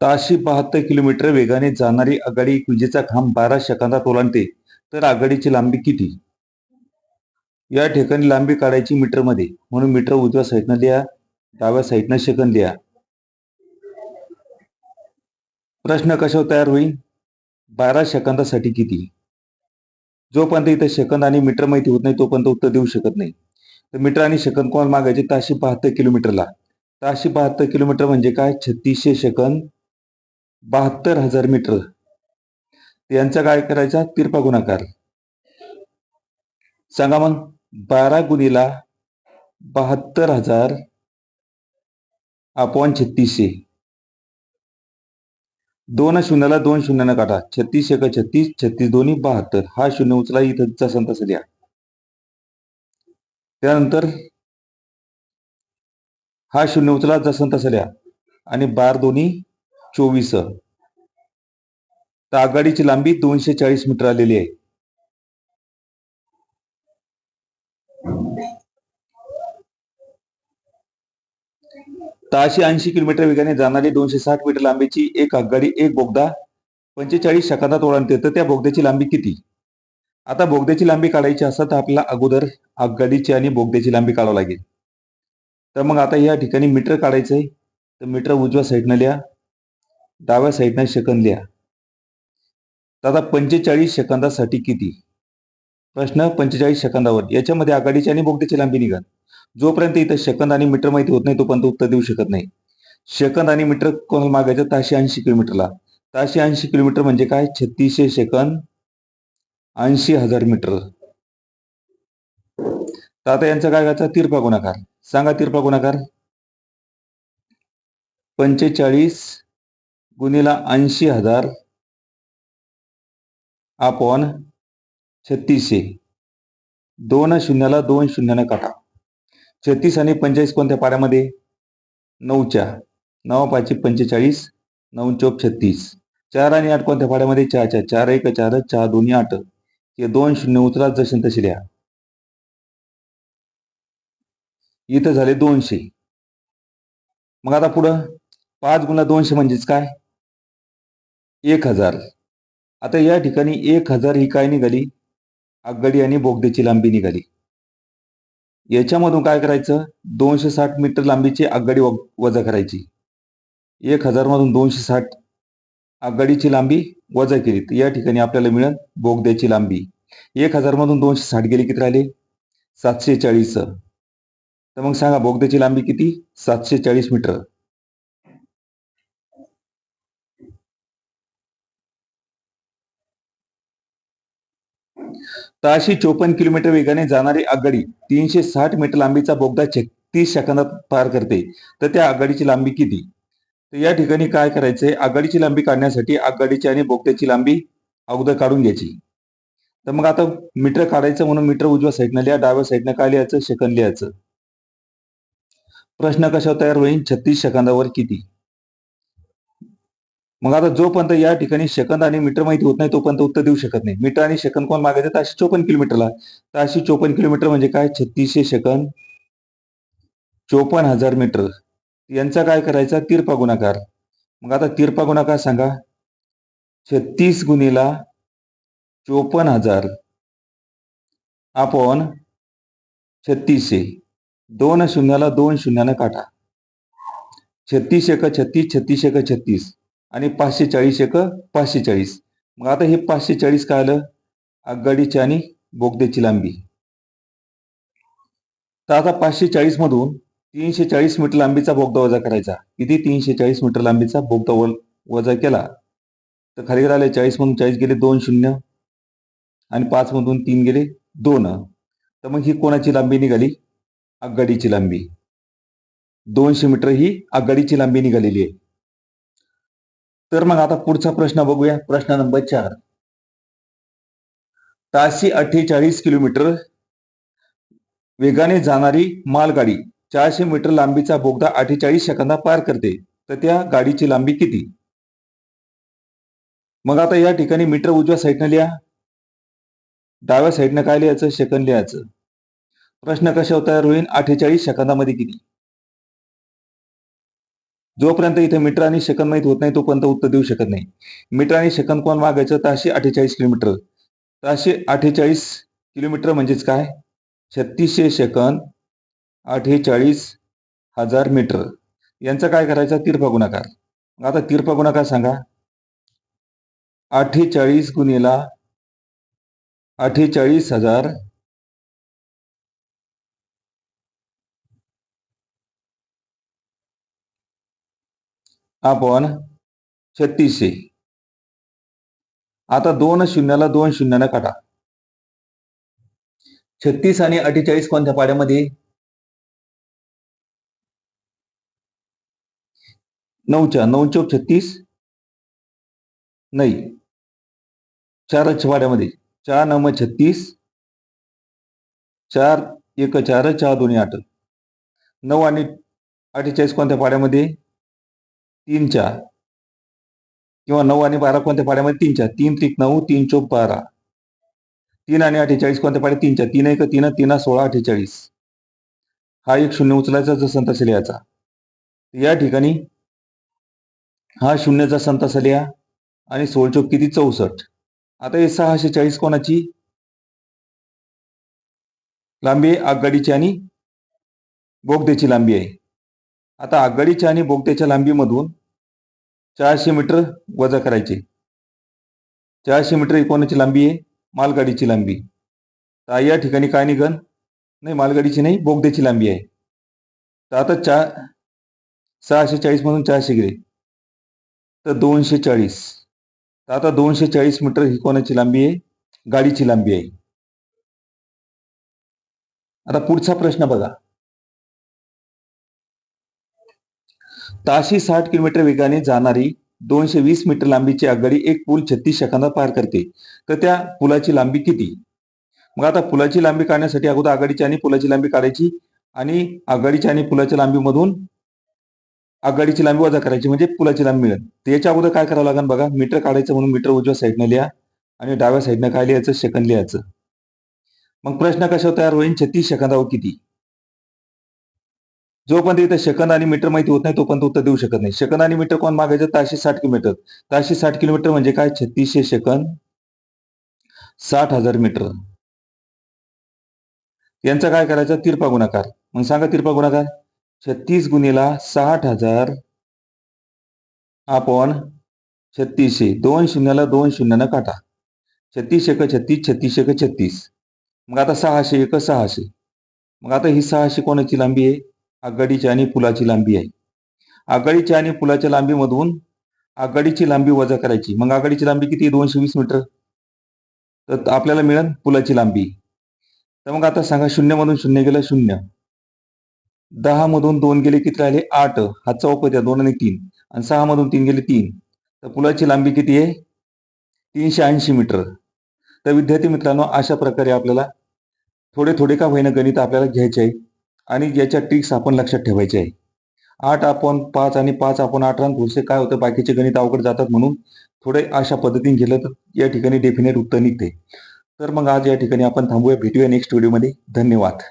ताशी बहात्तर किलोमीटर वेगाने जाणारी आघाडी एक विजेचा खांब बारा सेकंदात ओलांडते तर आघाडीची लांबी किती? या ठिकाणी लांबी काढायची मीटरमध्ये म्हणून मीटर उजव्या साईडनं लिहा डाव्या साईडनं सेकंद लिहा. प्रश्न कशावर तयार होईल? बारा सेकंदासाठी किती? जोपर्यंत इथं सेकंद आणि मीटर माहिती होत नाही तोपर्यंत उत्तर देऊ शकत नाही. तर मीटर आणि सेकंद कोण मागायचे? ताशी बहात्तर किलोमीटरला. ताशी बहात्तर किलोमीटर म्हणजे काय? छत्तीसशे सेकंद बहात्तर हजार मीटर. यांचा काय करायचा? तिरपा गुणाकार. सांगा मग बारा गुणीला बहात्तर हजार अपॉन छत्तीसशे. दोन शून्याला दोन शून्यानं काढा. छत्तीस एक छत्तीस छत्तीस दोन्ही बहात्तर. हा शून्य उचला इथं जसा तस द्या त्यानंतर हा शून्य उचला जसं तसं द्या आणि बार दोन्ही चोवीस. तर आघाडीची लांबी दोनशे चाळीस मीटर आलेली आहे. ताशे ऐंशी किलोमीटर वेगाने जाणारी दोनशे साठ मीटर लांबीची एक आगगाडी एक बोगदा पंचेचाळीस शकांदात ओलांडते तर त्या बोगद्याची लांबी किती? आता बोगद्याची लांबी काढायची असतात तर आपल्याला अगोदर आगगाडीची आणि बोगद्याची लांबी काढावं लागेल. तर मग आता या ठिकाणी मीटर काढायचं आहे तर मीटर उजव्या साईडनं लिहा. डाव्या साईडनं सेकंद लिहा. तर आता पंचेचाळीस सेकंदासाठी किती? प्रश्न पंचेचाळीस सेकंदावर. याच्यामध्ये आघाडीची आणि बोगद्याची लांबी निघाल. जोपर्यंत इथं सेकंद आणि मीटर माहिती होत नाही तोपर्यंत उत्तर देऊ शकत नाही. सेकंद आणि मीटर कोणाला मागायचं? ताशे ऐंशी किलोमीटरला. ताशे ऐंशी किलोमीटर म्हणजे काय? छत्तीसशे सेकंद ऐंशी हजार मीटर. तर आता यांचा काय करायचा तिरपा गुणाकार. सांगा तिरपा गुणाकार. पंचेचाळीस गुणीला ऐंशी हजार आपण छत्तीसशे. दोन शून्याला दोन शून्याने काटा छत्तीस आणि पंचेचाळीस कोणत्या पाड्यामध्ये? नऊच्या. नऊ पाचशे पंचेचाळीस नऊ चौक छत्तीस. चार आणि आठ कोणत्या पाड्यामध्ये? चार चार एक चार चार दोन्ही आठ. हे दोन शून्य उतरा जसे तसे द्या. इथं झाले दोनशे. मग आता पुढं. पाच गुणा दोनशे म्हणजेच काय? एक हजार. आता या ठिकाणी एक हजार ही काय निघाली? आगगाडी आणि बोगद्याची लांबी निघाली. याच्यामधून काय करायचं? दोनशे साठ मीटर लांबीची आगगाडी वजा करायची. एक हजारमधून दोनशे साठ आगगाडीची लांबी वजा केली. तर या ठिकाणी आपल्याला मिळेल बोगद्याची लांबी. एक हजारमधून दोनशे साठ गेली किती राहिले? सातशे चाळीस. तर मग सांगा बोगद्याची लांबी किती? सातशे चाळीस मीटर. ताशी चोपन्न किलोमीटर वेगाने जाणारी आघाडी तीनशे साठ मीटर लांबीचा बोगदा छत्तीस सेकंदात पार करते. तर त्या आघाडीची लांबी किती? तर या ठिकाणी काय करायचंय? आघाडीची लांबी काढण्यासाठी आघाडीची आणि बोगद्याची लांबी अगोदर काढून घ्यायची. तर मग आता मीटर काढायचं म्हणून मीटर उजव्या साईडनं लिहा डाव्या साईडनं काय लिहायचं? सेकंद लिहायचं. प्रश्न कशावर तयार होईल? छत्तीस सेकंदावर किती? मग आता जोपर्यंत या ठिकाणी सेकंद आणि मीटर माहिती होत नाही तोपर्यंत उत्तर देऊ शकत नाही. मीटर आणि सेकंद कोण मागायचं? ताशे चोपन्न किलोमीटरला. ताशे चोपन्न किलोमीटर म्हणजे काय? छत्तीसशे सेकंद चोपन्न हजार मीटर. यांचा काय करायचा? तिरपा गुणाकार. मग आता तिरपा गुणाकार सांगा. छत्तीस गुणीला चोपन्न हजार आपण छत्तीसशे. दोन शून्याला दोन शून्यानं काटा छत्तीस एक छत्तीस छत्तीस एक छत्तीस. आणि पाचशे चाळीस एक पाचशे चाळीस मग आता हे पाचशे चाळीस काय आलं? आगगाडीची आणि बोगद्याची लांबी. तर आता पाचशे चाळीस मधून तीनशे चाळीस मीटर लांबीचा बोगदा वजा करायचा. किती? तीनशे चाळीस मीटर लांबीचा बोगदा वजा केला. तर खाली आले चाळीस मधून चाळीस गेले दोन शून्य. आणि पाच मधून तीन गेले दोन. तर मग ही कोणाची लांबी निघाली? आगगाडीची लांबी. दोनशे मीटर ही आगगाडीची लांबी निघालेली आहे. तर मग आता पुढचा प्रश्न बघूया. प्रश्न नंबर चार. ताशी अठ्ठेचाळीस किलोमीटर वेगाने जाणारी मालगाडी चारशे मीटर लांबीचा बोगदा अठ्ठेचाळीस सेकंदा पार करते. तर त्या गाडीची लांबी किती? मग आता या ठिकाणी मीटर उजव्या साईडनं लिहा. डाव्या साईडनं काय लिहायचं? सेकंद लिहायचं. प्रश्न कशावर तयार होईल अठ्ठेचाळीस सेकंदामध्ये किती? जोपर्यंत इथे मीटर आणि सेकंद माहीत होत नाही तोपर्यंत उत्तर देऊ शकत नाही. मीटर आणि सेकंद कोण मागायचं ताशे अठ्ठेचाळीस किलोमीटर. ताशे अठ्ठेचाळीस किलोमीटर म्हणजेच काय? छत्तीसशे सेकंद अठ्ठेचाळीस हजार मीटर. यांचा काय करायचा? तिरपा गुणाकार आता तिरपा गुणाकार सांगा. अठ्ठेचाळीस गुणेला अठ्ठेचाळीस हजार आपण छत्तीसशे. आता दोन शून्याला दोन शून्यानं काटा छत्तीस आणि अठ्ठेचाळीस कोणत्या पाड्यामध्ये? नऊच्या. नऊ चौक छत्तीस? नाही. चारच पाड्यामध्ये. चार नऊ छत्तीस. चार एक चार चार दोन्ही आठ. नऊ आणि अठ्ठेचाळीस कोणत्या पाड्यामध्ये? तीन चार किंवा नऊ आणि बारा कोणत्या पाड्यामध्ये? तीन चार तीन त्रिक नऊ तीन चौक बारा. तीन आणि अठ्ठेचाळीस कोणत्या पाड्या तीन चार तीन एक तीन तीन सोळा अठ्ठेचाळीस. हा एक शून्य उचलायचा जर संत असेल याचा. या ठिकाणी हा शून्यचा संत असेल आणि सोळ चौक किती? चौसष्ट. आता हे सहाशे चाळीस कोणाची? लांबी आगगाडीची आणि बोगद्याची लांबी आहे. आता आगगाडीच्या आणि बोगद्याच्या लांबीमधून चारशे मीटर वजा करायचे. चारशे मीटर इकोनाची लांबी आहे मालगाडीची लांबी. तर या ठिकाणी काय निघन? नाही मालगाडीची नाही बोगद्याची लांबी आहे. तर आता चार सहाशे चाळीस मधून चारशे गेले. तर दोनशे चाळीस. तर आता दोनशे चाळीस मीटर ही कोणाची लांबी आहे गाडीची लांबी आहे. आता पुढचा प्रश्न बघा. ताशी साठ किलोमीटर वेगाने जाणारी दोनशे वीस मीटर लांबीची आगगाडी एक पूल छत्तीस सेकंदात पार करते. तर त्या पुलाची लांबी किती? मग आता पुलाची लांबी काढण्यासाठी अगोदर आघाडीची आणि पुलाची लांबी काढायची आणि आघाडीच्या आणि पुलाच्या लांबीमधून आघाडीची लांबी वजा करायची म्हणजे पुलाची लांबी मिळेल. तर याच्या अगोदर काय करावं लागेल बघा मीटर काढायचं म्हणून मीटर उजव्या साईडनं लिहा आणि डाव्या साईडनं काय लिहायचं? सेकंद लिहायचं. मग प्रश्न कशावर तयार होईल? छत्तीस सेकंदावर किती? जोपर्यंत इथे सेकंद आणि मीटर माहिती होत नाही तोपर्यंत उत्तर देऊ शकत नाही. सेकंद आणि मीटर कोण मागायचं? ताशे साठ किलोमीटर. ताशे साठ किलोमीटर म्हणजे काय? छत्तीसशे सेकंद साठ हजार मीटर. यांचा काय करायचा? तिरपा गुणाकार. मग सांगा तिरपा गुणाकार. छत्तीस गुणीला साठ हजार आपण छत्तीसशे. दोन शून्याला दोन शून्यानं काटा. छत्तीस एक छत्तीस छत्तीस एक छत्तीस. मग आता सहाशे एक सहाशे. मग आता ही सहाशे कोणाची लांबी आहे? आघाडीची आणि पुलाची लांबी आहे. आघाडीच्या आणि पुलाच्या लांबीमधून आघाडीची लांबी वजा करायची. मग आघाडीची लांबी किती? दोनशे वीस मीटर. तर आपल्याला मिळेल पुलाची लांबी. तर मग आता सांगा शून्यमधून शून्य गेलं शून्य. दहा मधून दोन गेले किती राहिले? आठ. हात चौक होत्या दोन आणि तीन. आणि सहा मधून तीन गेले तीन. तर पुलाची लांबी किती आहे? तीनशे ऐंशी मीटर. तर विद्यार्थी मित्रांनो अशा प्रकारे आपल्याला थोडे थोडे का होईना गणित आपल्याला घ्यायचे आहे. आणि ज्याच्या ट्रिक्स आपण लक्षात ठेवायचे आहे. आठ आपण पाच आणि पाच आपण आठ रन पुरसे काय होतं? बाकीचे गणित अवघड जातात म्हणून थोडे अशा पद्धतीने गेलं तर या ठिकाणी डेफिनेट उत्तर निघते. तर मग आज या ठिकाणी आपण थांबूया भेटूया नेक्स्ट व्हिडिओमध्ये धन्यवाद.